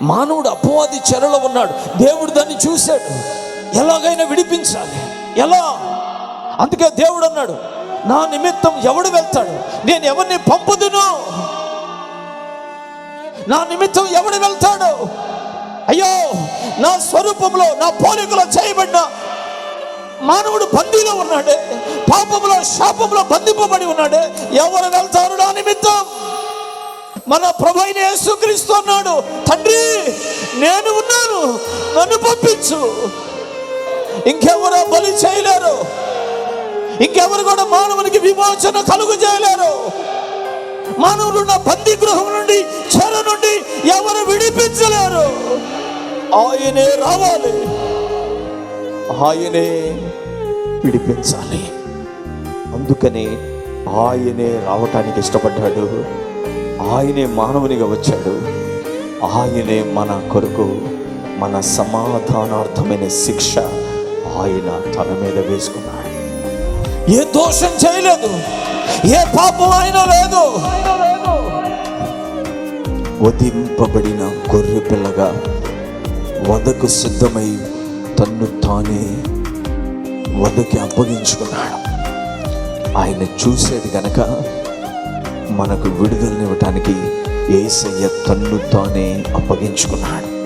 మానవుడు అపవాది చెరలో ఉన్నాడు. దేవుడు దాన్ని చూశాడు. ఎలాగైనా విడిపించాలి. ఎలా? అందుకే దేవుడు అన్నాడు నా నిమిత్తం ఎవడు వెళ్తాడు? నేను ఎవరిని పంపుదును? నా నిమిత్తం ఎవడు వెళ్తాడు? అయ్యో నా స్వరూపంలో నా పోలికలో చేయబడిన మానవుడు బందీలో ఉన్నాడే. పాపంలో శాపంలో బంధింపబడి ఉన్నాడే. ఎవరు వెళ్తారు నా నిమిత్తం? మన ప్రభు అయిన యేసుక్రీస్తు అన్నాడు తండ్రి నేను ఉన్నాను నన్ను పంపించు. ఇంకెవరో బలి చేయలేరు. ఇంకెవరు కూడా మానవునికి విమోచన కలుగు చేయలేరు. మానవులు ఉన్న బందీ గృహం నుండి చెర నుండి ఎవరు విడిపించలేరు. ఆయనే రావాలి. ఆయనే విడిపించాలి. అందుకని ఆయనే రావటానికి ఇష్టపడ్డాడు. ఆయనే మానవునిగా వచ్చాడు. ఆయనే మన కొరకు మన సమాధానార్థమైన శిక్ష ఆయన తన మీద వేసుకున్నాడు. ఏ దోషం చేయలేదు. ఏ పాపం ఆయన లేదు. వధింపబడిన గొర్రె పిల్లగా వదకు సిద్ధమై తన్ను తానే వదకి అప్పగించుకున్నాడు. ఆయన చూసేది గనక మనకు విడుదలనివ్వటానికి ఏసయ్య తన్ను తానే అప్పగించుకున్నాడు.